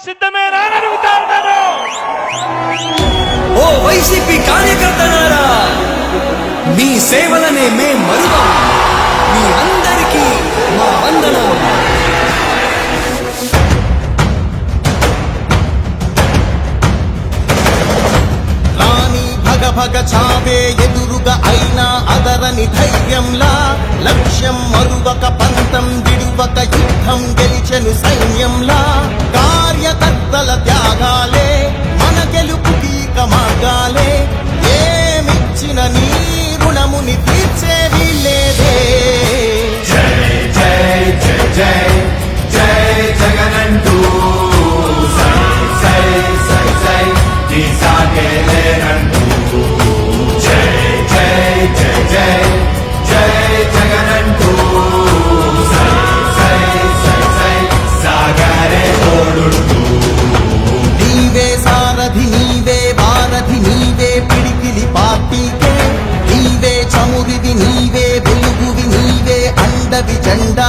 సిద్ధమేనా అని అడుగుతా ఉన్నాను ఓ వైసీపీ కార్యకర్తలారా మీ సేవలనే మే మరువం. మీ అందరికీ మా వందనం. రాణి భగ భగ చావే ఎదురుగా అయినా అదరని ధైర్యంలా లక్ష్యం మరువక పంతం ఒక యుద్ధం గెలిచెను సైన్యంలా. కార్యకర్తల త్యాగాలే మన గెలుపు గీక మార్గాలే. ఏమిచ్చిన నీ రుణముని తీర్చేవి లేదే. నీవే వెలుగువి నీవే అండవి జెండా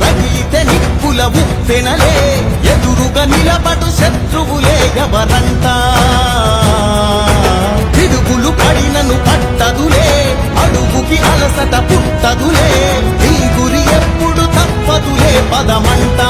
రగిలితే నిప్పుల ఎదురుగా నిలబడు శత్రువులే ఎవరంట తిరుగులు పడినను పట్టదులే. అడుగుకి అలసట పుట్టదులే. నీ గురి ఎప్పుడు తప్పదులే పదమంటా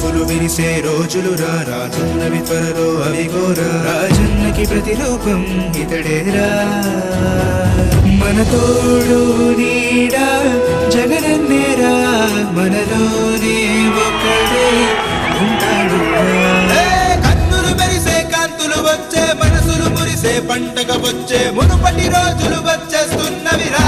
చిరునవ్వులు విరిసే రోజులు రా. రానున్నవి త్వరలో అవి గోరా. రాజన్నకి ప్రతిరూపం ఇతడేరా మన తోడు నీడా జగనన్నేరా మనలోనే ఒకడే ఉంటాడు కన్నులు మెరిసే కాంతులు వచ్చే మనసులు మురిసే పండగ వచ్చే మునుపటి రోజులు వచ్చేస్తున్నవి రా.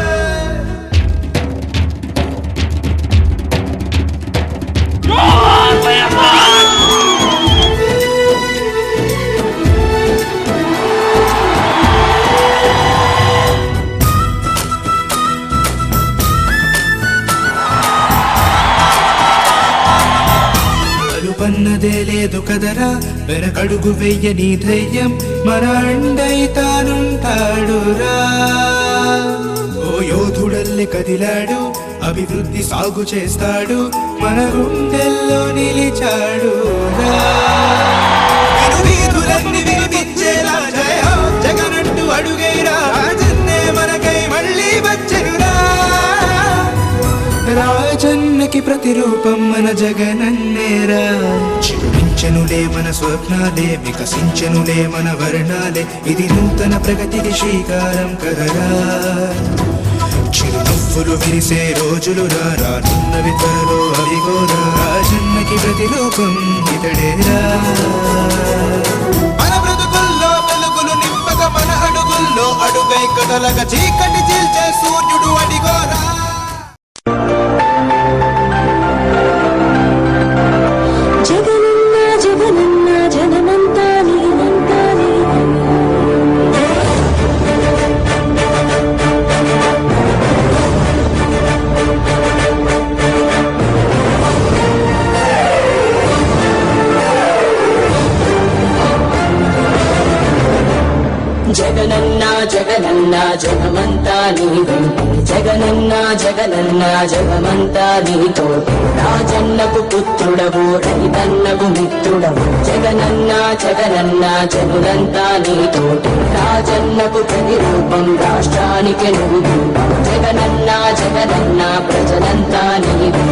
ఉన్నదే లేదు కదరా. వెనకడుగు వెయ్యని ధైర్యం. మన అండై తానుంటాడురా. ఓ యోధుడల్లి కదిలాడు. అభివృద్ధి సాగు చేస్తాడు. మన గుండెల్లో నిలిచాడు జగనంటూ అడుగైరా. రాజన్నే మనకై మళ్ళీ వచ్చెనురా. రాజన్నకి ప్రతిరూపం మన జగన్ చిరుమించనులే మన స్వప్నాలే వికసించనులే మన వర్ణాలే. ఇది నూతన ప్రగతికి శ్రీకారం కదరా. చిరునవ్వులు విరిసే రోజులు రా రానున్నవి త్వరలో అవిగోరా రాజన్నకి ప్రతిరూపం ఇతడేరా మన బ్రతుకుల్లో వెలుగులు నింపక మన అడుగుల్లో అడుగై కదలగ చీకటి చీల్చే సూర్యుడు అడిగోరా. జగమంతా నీవే జగనన్న జగనన్న జగమంతా నీతో రాజన్నకు పుత్రుడవు రైతన్నకు మిత్రుడవు. జగనన్న జగనన్న జగులంతా నీతో రాజన్నకు ప్రతిరూపం రాష్ట్రానికి నువ్వు జగనన్న జగనన్న ప్రజలంతా నీవే